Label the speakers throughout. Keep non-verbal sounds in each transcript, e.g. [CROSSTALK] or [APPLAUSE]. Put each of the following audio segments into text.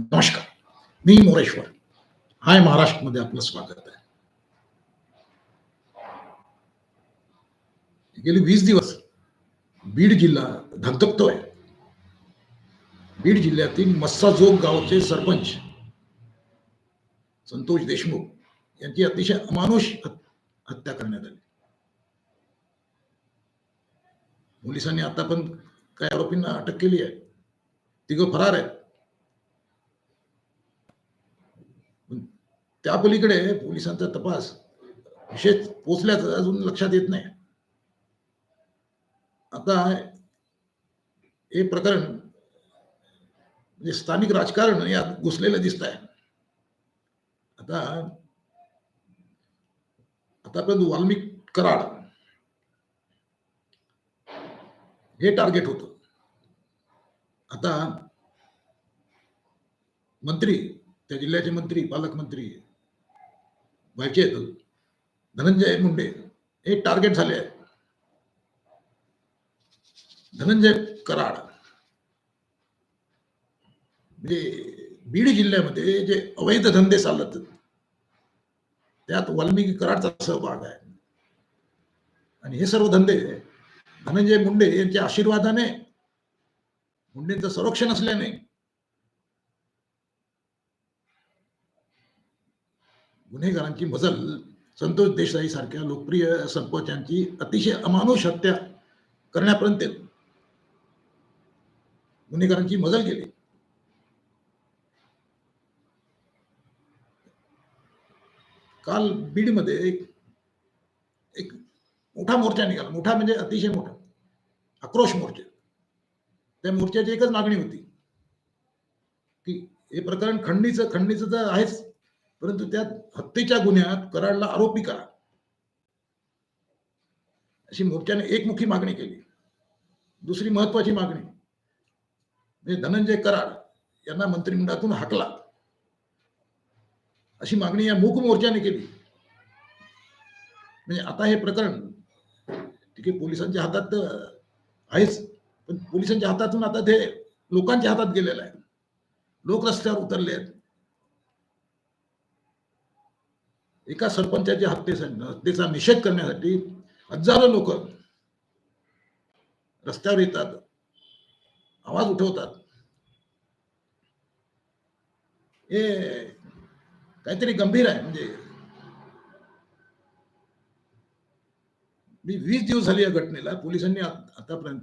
Speaker 1: नमस्कार. मी मोरेश्वर. हाय महाराष्ट्रमध्ये आपलं स्वागत आहे. गेली वीस दिवस बीड जिल्हा धगधगतोय. बीड जिल्ह्यातील मस्साजोग गावचे सरपंच संतोष देशमुख यांची अतिशय अमानुष हत्या करण्यात आली. पोलिसांनी आता पण काही आरोपींना अटक केली आहे. तिघं फरार आहेत पण त्या पलीकडे पोलिसांचा तपास विशेष पोचल्याचं अजून लक्षात येत नाही. आता हे प्रकरण म्हणजे स्थानिक राजकारण यात घुसलेलं दिसत आहे आता आतापर्यंत वाल्मिक कराड हे टार्गेट होतं. आता मंत्री त्या जिल्ह्याचे मंत्री पालकमंत्री व्हायचे आहेत. धनंजय मुंडे हे टार्गेट झाले आहेत. धनंजय कराड. म्हणजे बीड जिल्ह्यामध्ये जे अवैध धंदे चालत त्यात वाल्मिकी कराडचा सहभाग आहे. आणि हे सर्व धंदे धनंजय मुंडे यांच्या आशीर्वादाने मुंडेंचं संरक्षण असल्याने गुन्हेगारांची मजल संतोष देसाई सारख्या लोकप्रिय सरपंचांची अतिशय अमानुष हत्या करण्यापर्यंत गुन्हेगारांची मजल गेली. काल बीडमध्ये एक एक मोठा मोर्चा निघाला. मोठा म्हणजे अतिशय मोठा. आक्रोश मोर्चा. त्या मोर्चाची एकच मागणी होती की हे प्रकरण खंडणीचं खंडणीचं तर आहेच. परंतु त्यात हत्येच्या गुन्ह्यात कराडला आरोपी करा. अशी मोर्चाने एकमुखी मागणी केली. दुसरी महत्वाची मागणी म्हणजे धनंजय कराड यांना मंत्रिमंडळातून हाकला. अशी मागणी या मूक मोर्चाने केली. म्हणजे आता हे प्रकरण ठीक आहे पोलिसांच्या हातात आहेच पण पोलिसांच्या हातातून आता ते लोकांच्या हातात गेलेलं आहे. लोक रस्त्यावर उतरले आहेत एका सरपंचाच्या हत्येचा हत्येचा निषेध करण्यासाठी हजारो लोक रस्त्यावर येतात आवाज उठवतात. हे काहीतरी गंभीर आहे. म्हणजे मी वीस दिवस झाली या घटनेला. पोलिसांनी आतापर्यंत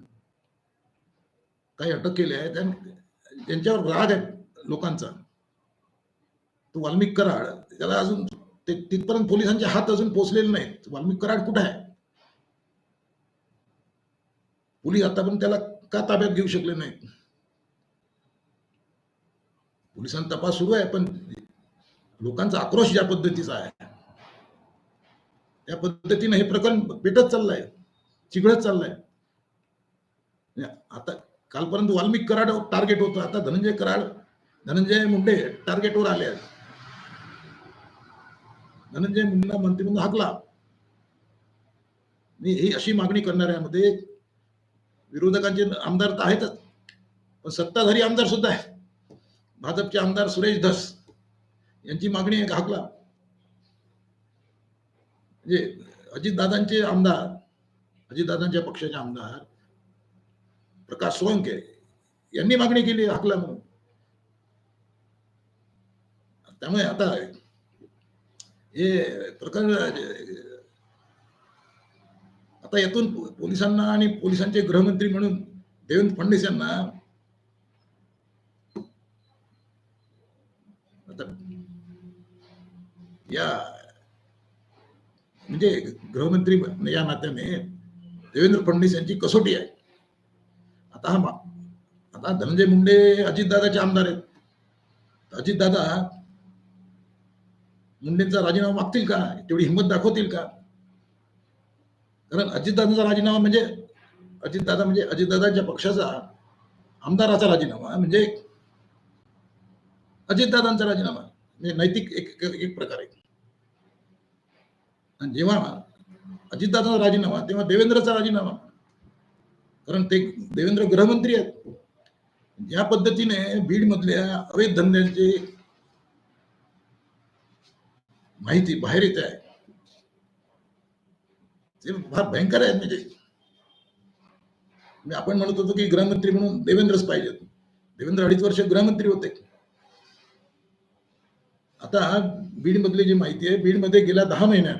Speaker 1: काही अटक केली आहे. त्यांच्यावर राग आहे लोकांचा. तो वाल्मिक कराड त्याला अजून ते तिथपर्यंत पोलिसांचे हात अजून पोचलेले नाहीत. वाल्मिक कराड कुठे आहे? पोलीस आतापर्यंत त्याला का ताब्यात घेऊ शकले नाहीत? पोलिसांचा तपास सुरू आहे पण लोकांचा आक्रोश ज्या पद्धतीचा आहे त्या पद्धतीनं हे प्रकरण पेटत चाललंय चिघळत चाललंय. म्हणजे आता कालपर्यंत वाल्मिक कराड टार्गेट होतं आता धनंजय कराड धनंजय मुंडे टार्गेटवर आले आहेत. धनंजय मुंडेंना मंत्रिमंडळ हाकला. मी ही अशी मागणी करणाऱ्यामध्ये विरोधकांचे आमदार तर आहेतच. पण सत्ताधारी आमदार सुद्धा आहेत. भाजपचे आमदार सुरेश धस यांची मागणी एक हाकला. म्हणजे अजितदादांचे आमदार अजितदादांच्या पक्षाचे आमदार प्रकाश सोळंके यांनी मागणी केली हाकला म्हणून. त्यामुळे आता हे प्रकरण आता यातून पोलिसांना आणि पोलिसांचे गृहमंत्री म्हणून देवेंद्र फडणवीस यांना या म्हणजे गृहमंत्री या नात्याने देवेंद्र फडणवीस यांची कसोटी आहे. आता हा आता धनंजय मुंडे अजितदादाचे आमदार आहेत. अजितदादा मुंडेंचा राजीनामा मागतील का? तेवढी हिंमत दाखवतील का? कारण अजितदादांचा राजीनामा म्हणजे अजितदादा म्हणजे अजितदादांच्या पक्षाचा आमदाराचा राजीनामा म्हणजे अजितदादांचा राजीनामा. म्हणजे नैतिक एक एक- प्रकार प्रकारे. आणि जेव्हा अजितदादांचा राजीनामा तेव्हा देवेंद्रचा राजीनामा. कारण ते देवेंद्र गृहमंत्री आहेत. ज्या पद्धतीने बीड मधल्या अवैध धंद्यांचे माहिती बाहेर येत. आहे ते फार भयंकर आहेत म्हणजे. मी आपण म्हणत होतो की गृहमंत्री म्हणून देवेंद्रच पाहिजेत. देवेंद्र अडीच वर्ष गृहमंत्री होते. आता बीड मधली जी माहिती आहे बीडमध्ये गेल्या दहा महिन्यात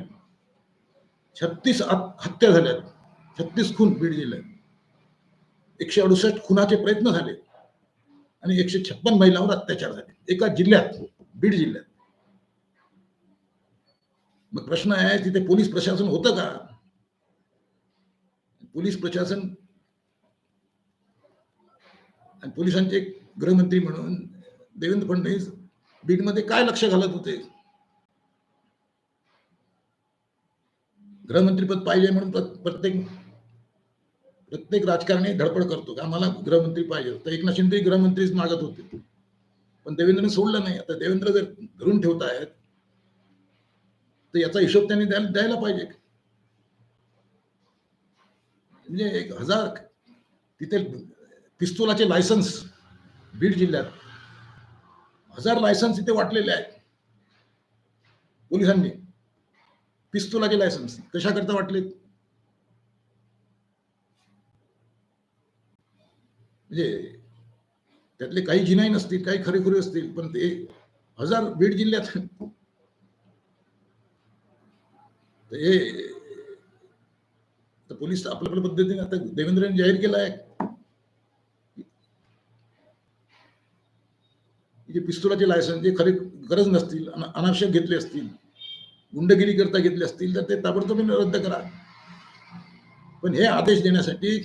Speaker 1: छत्तीस हत्या झाल्यात. छत्तीस खून बीड जिल्ह्यात. एकशे अडुसष्ट खुनाचे प्रयत्न झाले. आणि एकशे छप्पन महिलांवर अत्याचार झाले. एका जिल्ह्यात बीड जिल्ह्यात. मग प्रश्न आहे तिथे पोलीस प्रशासन होतं का? पोलीस प्रशासन आणि पोलिसांचे गृहमंत्री म्हणून देवेंद्र फडणवीस बीडमध्ये काय लक्ष घालत होते? गृहमंत्रीपद पाहिजे म्हणून प्रत्येक प्रत्येक राजकारणी धडपड करतो का? आम्हाला गृहमंत्री पाहिजे तर एकनाथ शिंदे गृहमंत्रीच मागत होते. पण देवेंद्रने सोडलं नाही. आता देवेंद्र जर धरून ठेवत आहेत तर याचा हिशोब त्यांनी द्यायला द्यायला पाहिजे. म्हणजे एक हजार तिथे पिस्तुलाचे लायसन्स बीड जिल्ह्यात. हजार लायसन्स इथे वाटलेले आहेत. पोलिसांनी. पिस्तुलाचे लायसन्स कशाकरता वाटले म्हणजे त्यातले काही जिनाई नसतील काही खरेखुरे असतील पण ते हजार बीड जिल्ह्यात हे तर पोलीस आपल्या आपल्या पद्धतीने आता देवेंद्रने जाहीर केला आहे. जे पिस्तुलाचे लायसन्स जे खरे गरज नसतील अनावश्यक घेतले असतील गुंडगिरी करता घेतले असतील तर ते ताबडतोब रद्द करा. पण हे आदेश देण्यासाठी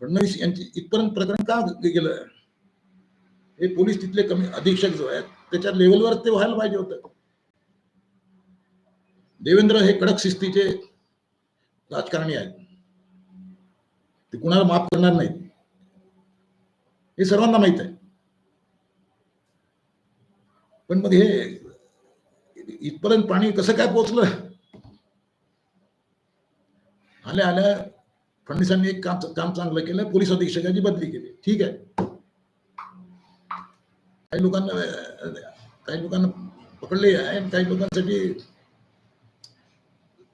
Speaker 1: फडणवीस यांची इथपर्यंत प्रकरण का गेलं? हे पोलीस तिथले कमी अधीक्षक जो आहेत त्याच्या लेवलवर ते व्हायला पाहिजे होतं. देवेंद्र हे कडक शिस्तीचे राजकारणी आहेत. ते कुणाला माफ करणार नाहीत. हे सर्वांना माहीत आहे. पण मग हे इथपर्यंत पाणी कसं काय पोचलं आल्या आल्या फडणवीसांनी एक काम काम चांगलं केलं पोलीस अधीक्षकाची बदली केली. ठीक आहे. काही लोकांना काही लोकांना पकडले आहे आणि काही लोकांसाठी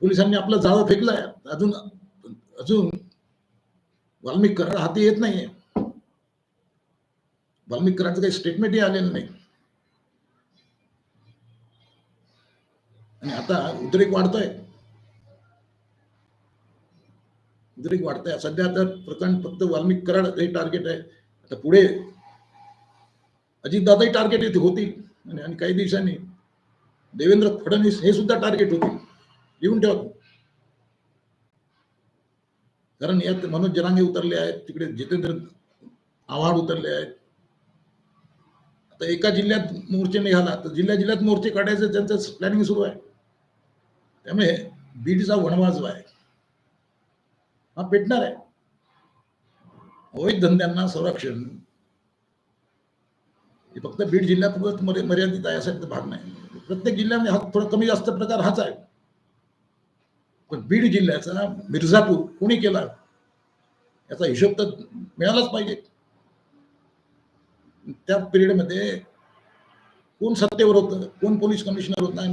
Speaker 1: पोलिसांनी आपलं जाळं फेकलाय. अजून अजून वाल्मिक कराड हाती येत नाहीये. वाल्मिक कराडचं काही स्टेटमेंटही आलेलं नाही. आणि आता उद्रेक वाढतोय. उद्रेक वाढतोय. सध्या तर प्रकरण फक्त वाल्मिक कराड हे टार्गेट आहे. आता पुढे अजितदादाही टार्गेट येथे होतील. आणि आणि काही दिवसांनी देवेंद्र फडणवीस हे सुद्धा टार्गेट होतील. लिहून ठेवा कारण यात मनोज जरांगे उतरले आहेत तिकडे जितेंद्र आव्हाड उतरले आहेत. आता एका जिल्ह्यात मोर्चे निघाला तर जिल्ह्या जिल्ह्यात मोर्चे काढायचं त्यांचं प्लॅनिंग सुरू आहे. त्यामुळे बीडचा वणवा जो आहे. हा पेटणार आहे. अवैध धंद्यांना संरक्षण. हे फक्त बीड जिल्ह्यापुरत मर्यादित आहे असा भाग नाही. प्रत्येक जिल्ह्यामध्ये हा थोडा कमी जास्त प्रकार हाच आहे. पण बीड जिल्ह्याचा मिर्झापूर कोणी केला? याचा हिशोब तर मिळालाच पाहिजे. त्या पिरियडमध्ये कोण सत्तेवर होतं? कोण पोलीस कमिशनर होता?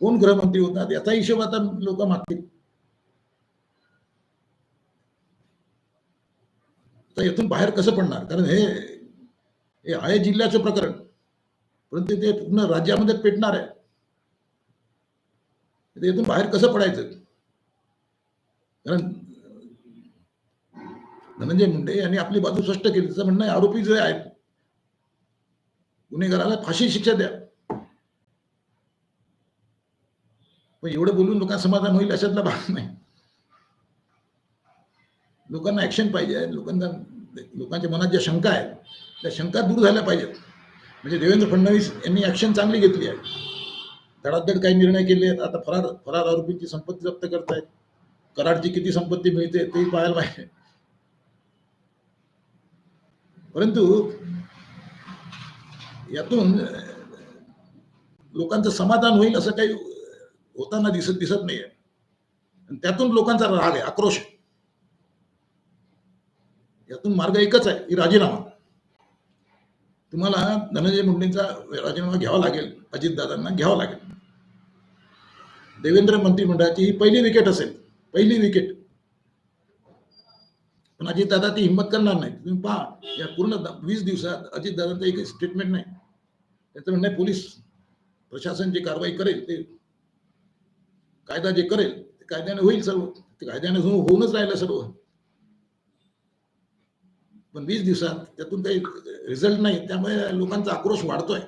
Speaker 1: कोण गृहमंत्री होता? याचा हिशोब आता लोक मागतील. तर यातून बाहेर कसं पडणार? कारण हे हे आहे जिल्ह्याचं प्रकरण. परंतु ते पूर्ण राज्यामध्ये पेटणार आहे. यातून बाहेर कसं पडायचं? कारण धनंजय मुंडे यांनी आपली बाजू स्पष्ट केली. त्याचं म्हणणं आहे आरोपी जे आहेत गुन्हेगाराला फाशी शिक्षा द्या. पण एवढं बोलून लोकांना समाधान होईल अशातला भाग नाही. लोकांना ऍक्शन पाहिजे. लोकांना लोकांच्या मनात ज्या शंका आहेत त्या शंका दूर झाल्या पाहिजेत. म्हणजे देवेंद्र फडणवीस यांनी ऍक्शन चांगली घेतली आहे. धडाधड काही निर्णय केले आहेत. आता फरार फरार आरोपींची संपत्ती जप्त करतायत. कराडची किती संपत्ती मिळते ते पाहायला पाहिजे. परंतु यातून लोकांचं समाधान होईल असं काही होताना दिसत दिसत नाहीये. त्यातून लोकांचा राग आहे आक्रोश यातून मार्ग एकच आहे की राजीनामा. तुम्हाला धनंजय मुंडेंचा राजीनामा घ्यावा लागेल अजितदादांना घ्यावा लागेल. देवेंद्र मंत्रिमंडळाची ही पहिली विकेट असेल. पहिली विकेट पण अजितदादा ती हिंमत करणार नाही. तुम्ही पहा या पूर्ण वीस दिवसात अजितदादांचं एक स्टेटमेंट नाही. त्याचं म्हणणं पोलीस प्रशासन जे कारवाई करेल ते कायदा जे करेल ते कायद्याने होईल सर्व. ते कायद्याने हो- होऊनच राहिलं सर्व. पण वीस दिवसात त्यातून काही रिझल्ट नाही. त्यामुळे लोकांचा आक्रोश वाढतोय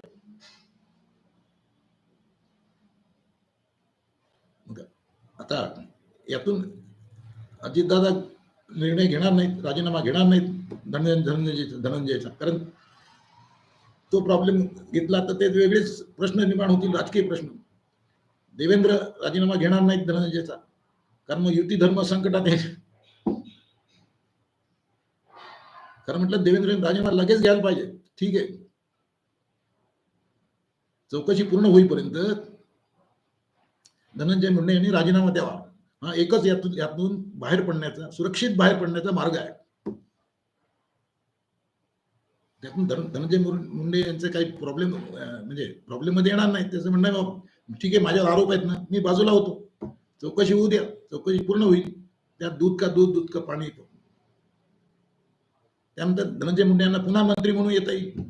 Speaker 1: मग आता यातून अजितदादा निर्णय घेणार नाहीत राजीनामा घेणार नाहीत धनंजय धनंजय धनंजयचा. कारण तो प्रॉब्लेम घेतला तर ते वेगळेच प्रश्न निर्माण होतील राजकीय प्रश्न. देवेंद्र राजीनामा घेणार नाहीत धनंजयचा. कारण मग युती धर्म संकटात आहे. कारण म्हटलं देवेंद्र राजीनामा लगेच घ्यायला पाहिजे. ठीक आहे. चौकशी पूर्ण होईपर्यंत धनंजय मुंडे यांनी राजीनामा द्यावा. हा एकच यातून यातून बाहेर पडण्याचा सुरक्षित बाहेर पडण्याचा मार्ग आहे. त्यातून धन- धनंजय मुंडे यांचे काही प्रॉब्लेम म्हणजे प्रॉब्लेममध्ये येणार नाही त्याचं म्हणणं बाबा ठीक आहे माझ्यावर आरोप आहेत ना मी बाजूला होतो. चौकशी होऊ द्या चौकशी पूर्ण होईल. त्यात दूध का दूध दूध का पाणी येतो. त्यानंतर धनंजय मुंडे यांना पुन्हा मंत्री म्हणून येता येईल.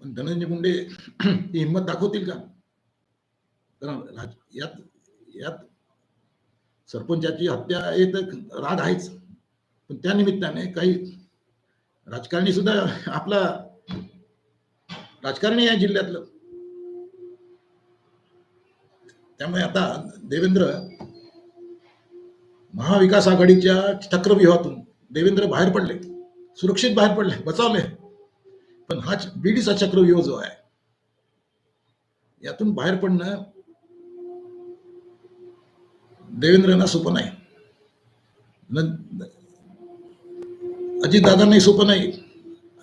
Speaker 1: पण धनंजय मुंडे [CLEARS THROAT] ही हिंमत दाखवतील का? कारण यात यात सरपंचाची हत्या हे तर राग आहेच. पण त्या निमित्ताने काही राजकारणी सुद्धा आपला राजकारणी आहे जिल्ह्यातलं. त्यामुळे आता देवेंद्र महाविकास आघाडीच्या चक्रव्यूहातून देवेंद्र बाहेर पडले सुरक्षित बाहेर पडले बचावले. पण हा बीडीचा चक्रव्यूह जो आहे यातून बाहेर पडणं देवेंद्रांना सोपं नाही. न- अजितदादांनाही सोपं नाही.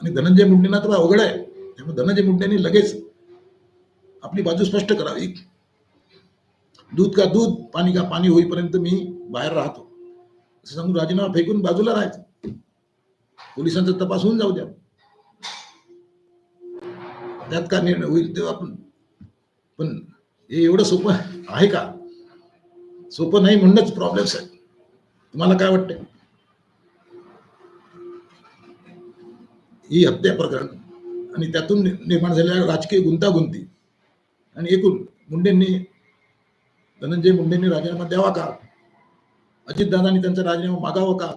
Speaker 1: आणि धनंजय मुंडेंना तर अवघड आहे. त्यामुळे धनंजय मुंडेंनी लगेच आपली बाजू स्पष्ट करावी. दूध का दूध पाणी का पाणी होईपर्यंत मी बाहेर राहतो. असं सांगून राजीनामा फेकून बाजूला राहायचं. पोलिसांचा तपास होऊन जाऊ द्या. त्यात का निर्णय होईल तेव्हा आपण पण हे एवढं सोपं आहे का? सोपं नाही म्हणणंच प्रॉब्लेम्स आहेत तुम्हाला काय वाटतंय? ही हत्या प्रकरण आणि त्यातून निर्माण झालेल्या राजकीय गुंतागुंती. आणि एकूण मुंडेंनी धनंजय मुंडेंनी राजीनामा द्यावा का? अजितदादांनी त्यांचा राजीनामा मागावा का?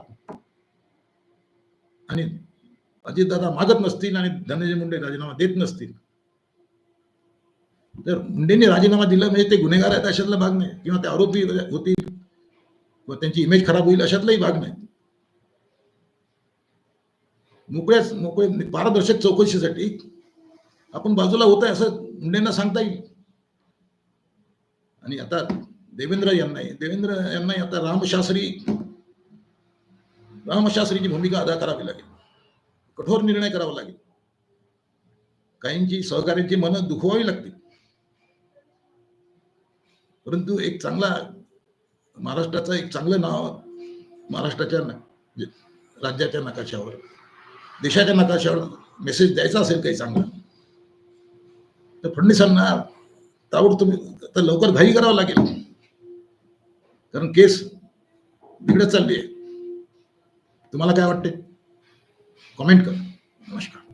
Speaker 1: आणि अजितदादा मागत नसतील आणि धनंजय मुंडे राजीनामा देत नसतील. तर मुंडेंनी राजीनामा दिला म्हणजे ते गुन्हेगार आहेत अशातला भाग नाही. किंवा ते आरोपी होतील. व त्यांची इमेज खराब होईल अशातलाही भाग नाही. मोकळ्याच मोकळे पारदर्शक चौकशीसाठी आपण बाजूला होत आहे असं मुंडेंना सांगता येईल. आणि आता देवेंद्र यांनाही देवेंद्र यांनाही आता रामशास्त्री रामशास्त्रीची भूमिका अदा करावी लागेल. कठोर निर्णय करावा लागेल. काहींची सहकार्यांची मनं दुखवावी लागतील. परंतु एक चांगला महाराष्ट्राचं एक चांगलं नाव महाराष्ट्राच्या राज्याच्या नकाशावर देशाच्या नकाशावर मेसेज द्यायचा असेल काही चांगला तर फडणवीसांना ताबडतोब तर लवकर घाई करावं लागेल. कारण केस बिघडत चालली आहे. तुम्हाला काय वाटते कमेंट कर. नमस्कार.